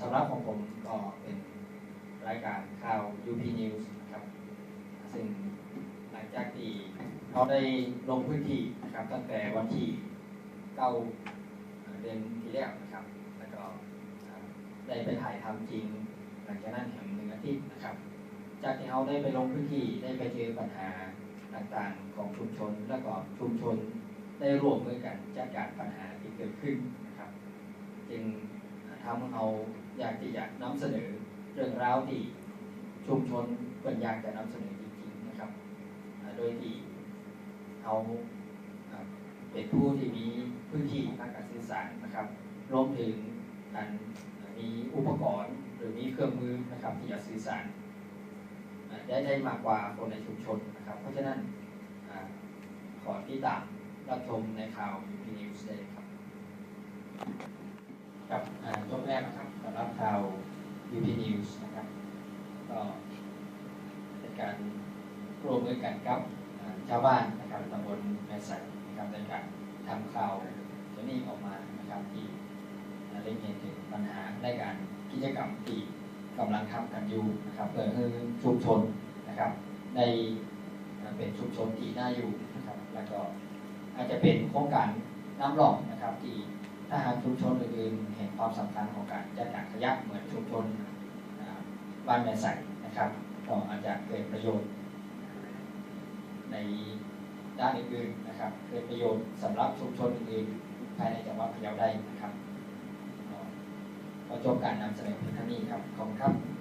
สำหรับของผมก็เป็นรายการข่าว UP News ครับ ซึ่งหลังจากที่เราได้ลงพื้นที่นะครับตั้งแต่วันที่เก้าเดือนที่แล้วนะครับ แล้วก็ได้ไปถ่ายทำจริง หลังจากนั้นแห่งหนึ่งอาทิตย์นะครับ จากที่เราได้ไปลงพื้นที่ได้ไปเจอปัญหาต่างๆของชุมชน แล้วก็ชุมชนได้ร่วมมือกันจัดการปัญหาที่เกิดขึ้นนะครับ จึง ทำให้เราอยากที่จะนำเสนอเรื่องราวที่ชุมชนเป็นอยากจะนำเสนอจริงๆนะครับ โดยที่เราอ่าเป็นผู้ที่มีพื้นที่ทางการสื่อสารนะครับรวมถึงการมีอุปกรณ์หรือมีเครื่องมือนะครับที่จะสื่อสารได้ได้มากกว่าคนในชุมชนนะครับ เพราะฉะนั้นขอที่ตามรับชมในข่าว UP News ได้เลยครับอ่าช่วงแรกนะครับสำหรับข่าว UP News นะครับก็เป็นการร่วมมือกันกับชาวบ้านนะครับตำบลแม่ใสนะครับในการทำข่าวตัวนี้ออกมานะครับที่เล็งเห็นถึงปัญหาในการกิจกรรมที่กำลังทำกันอยู่นะครับเพื่อให้ชุมชนนะครับได้อ่าเป็นชุมชนที่น่าอยู่นะครับแล้วก็อาจจะเป็นโครงการน้ำหลอกนะครับที่ถ้าหากชุมชนอื่นๆเห็นความสำคัญของการจัดการขยะเหมือนชุมชนาบ้านแม่ใสนะครับก็อาจจะเกิดประโยชน์ ในด้านอื่นๆนะครับ เกิดประโยชน์สำหรับชุมชนอื่นๆภายในจังหวัดพะเยาได้นะครับก็จบการนำเสนอเพียงเท่านี้ครับขอบคุณครับ